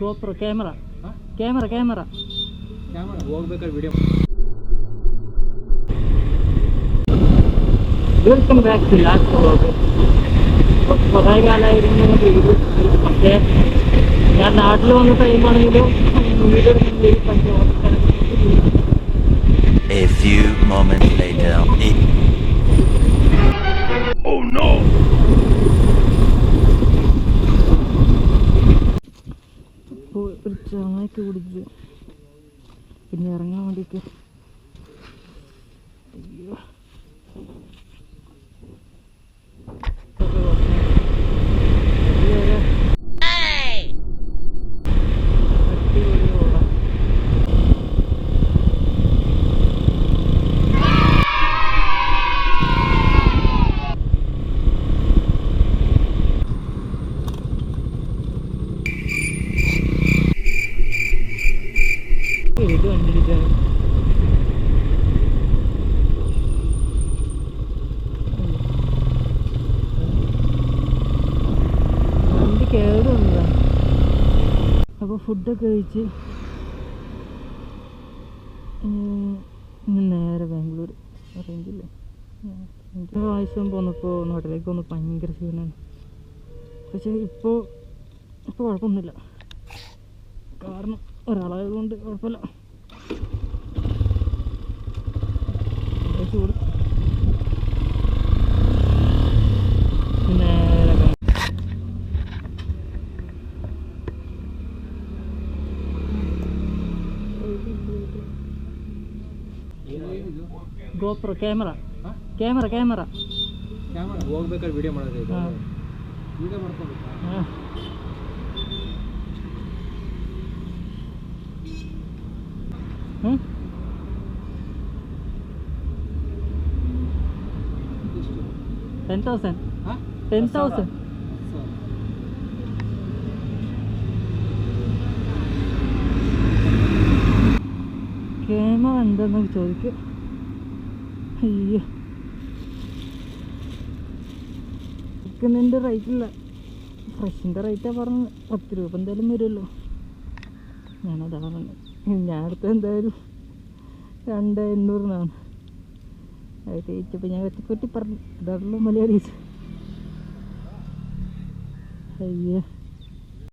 GoPro camera camera camera ಹೋಗ್ಬೇಕಾದ್ರೆ video welcome back to last vlog കുറേ കാലമായിരുന്നു വീട് പക്ഷേ ഞാൻ നാട്ടിൽ വന്ന ടൈമാണെങ്കിലും വീട് A few moments later. It- ഒരു ചായക്ക് കുടിച്ച്. പിന്നെ ഇറങ്ങാൻ വേണ്ടിയിട്ട് ഏത് വണ്ടി ഇടിച്ചാണ് വണ്ടി അപ്പോൾ ഫുഡൊക്കെ കഴിച്ച് ഉം, നേരെ ബാംഗ്ലൂർ റേഞ്ചില്ലേ പ്രാവശ്യം പോന്നപ്പോൾ നാട്ടിലേക്ക് വന്ന് ഭയങ്കര ക്ഷീണമാണ് പക്ഷേ ഇപ്പോ ഇപ്പോൾ കുഴപ്പമൊന്നുമില്ല. കാരണം ഒരാളായതുകൊണ്ട് കുഴപ്പമില്ല ഭയങ്കര ചൂട് നേരെ ബാ- GoPro camera camera camera camera ಹೋಗ್ಬೇಕಾದ್ರೆ ವಿಡಿಯೋ ಮಾಡೋದು ಇದು ಹಾ. Video ಮಾಡ್ಕೋಬೇಕಾ ten thousand ten thousand ക്യാമ എന്തെന്നൊക്കെ ചോദിക്കും. അയ്യോ. ചിക്കനിന്റെ റേറ്റില്ല. ഫ്രഷിന്റെ റേറ്റാണ് പറഞ്ഞത്. പത്ത് രൂപ എന്തായാലും വരുമല്ലോ. ഞാനതാണ് പറഞ്ഞത്. ഞാൻ അടുത്ത് എന്തായാലും രണ്ട് എണ്ണൂറിനാണ്. അത് തേച്ചപ്പോൾ ഞാൻ വെട്ടിക്കൊട്ടി പറഞ്ഞു. ഇതാണല്ലോ മലയാളീസ്. അയ്യോ.